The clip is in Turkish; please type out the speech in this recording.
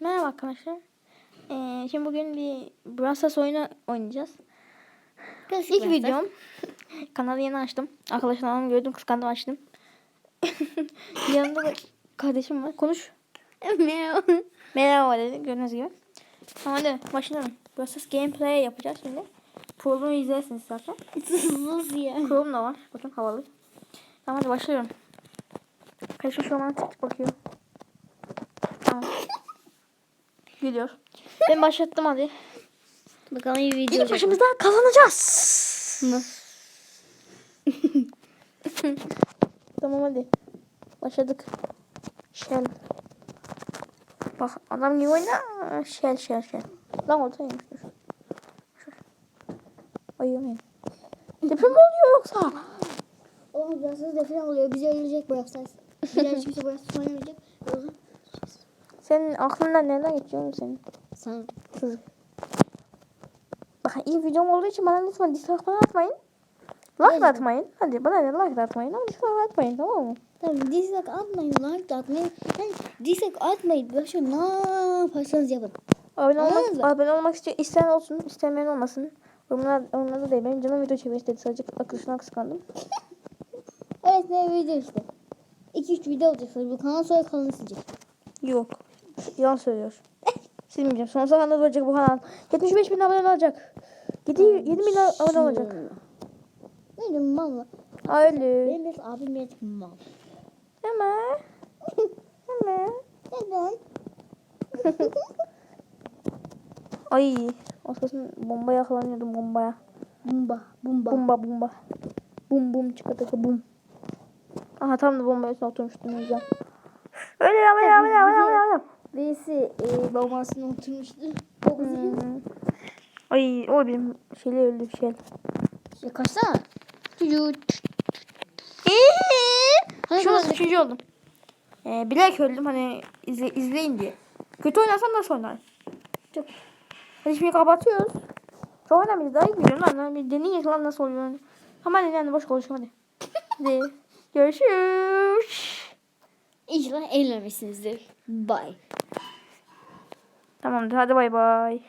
Merhaba arkadaşlar. Ee, şimdi bugün bir Brawl Stars oyunu oynayacağız. Klasik İlk videom. Kanalı yeni açtım. Arkadaşlarımı gördüm kıskandım açtım. Yanında da kardeşim var. Konuş. Merhaba. Merhaba dedi gördüğünüz gibi. Tamam hadi başlayalım. Brawl Stars gameplay yapacağız şimdi. Programı izlersiniz zaten. Sus ya. Da var. Bakın havalı. Tamam hadi başlıyorum. Kardeşim şu an tık bakıyor. Tamam. Gülüyor. Ben başlattım hadi. Bakalım iyi video İlk olacak. başımızda kazanacağız. Tamam hadi. Başladık. Shell. Bak adam gibi oyna. Shell shell shell. Lan ortaya. Dur. Ayıyorum Deprem mi oluyor yoksa? Oğlum Stars deprem oluyor. Bizi öldürecek Brawl Stars. Birazcık kimse Brawl Stars oynamayacak. Senin aklından neler geçiyor oğlum senin? Sana. Kızım. Bakın iyi videom olduğu için bana lütfen dislike falan atmayın. Like atmayın. Hadi bana ne like atmayın ama dislike atmayın tamam mı? Tamam dislike atmayın. Like de atmayın. Yani dislike atmayın. Başka ne yaparsanız yapın. Abone Anladınız olmak, mı? abone olmak istiyor. İsteyen olsun, istemeyen olmasın. Onlar, onlar da değil. Benim canım video çeviri istedi. Sadece akışına kıskandım. Evet ne video işte. 2-3 video olacak. Bu kanal sonra kanalını silecek. Yok. Yalan söylüyor. Silmeyeceğim. Sonsuza kadar olacak bu kanal. 75 bin abone olacak. 7, 7 bin abone olacak. Ne diyorum mal mı? Öyle. Benim biraz abim biraz mal. Ama. Ama. Neden? Ay. Aslında bomba yakalanıyordum bombaya. Bumba. Bumba. Bumba bumba. Bum bum çıkartaka bum. Aha tam da bombaya üstüne oturmuştum o yüzden. Öyle ya öyle ya öyle ya öyle ya, öyle. Birisi e, babasına oturmuştu. Babası Hmm. Ay o benim şeyle öldü şey. Ya kaçsana. Çocuğu. Hani Şu kadar- üçüncü oldum. Ee, bilerek öldüm hani izle, izleyin diye. Kötü oynarsan nasıl oynar? Çok. Hadi şimdi kapatıyoruz. Çok oynamayız daha iyi biliyorum lan. Bir deneyin lan nasıl oluyor. Hemen yani boş konuşma hadi. hadi. Görüşürüz. İnşallah eğlenmişsinizdir. Bye. Tamamdır hadi bay bay.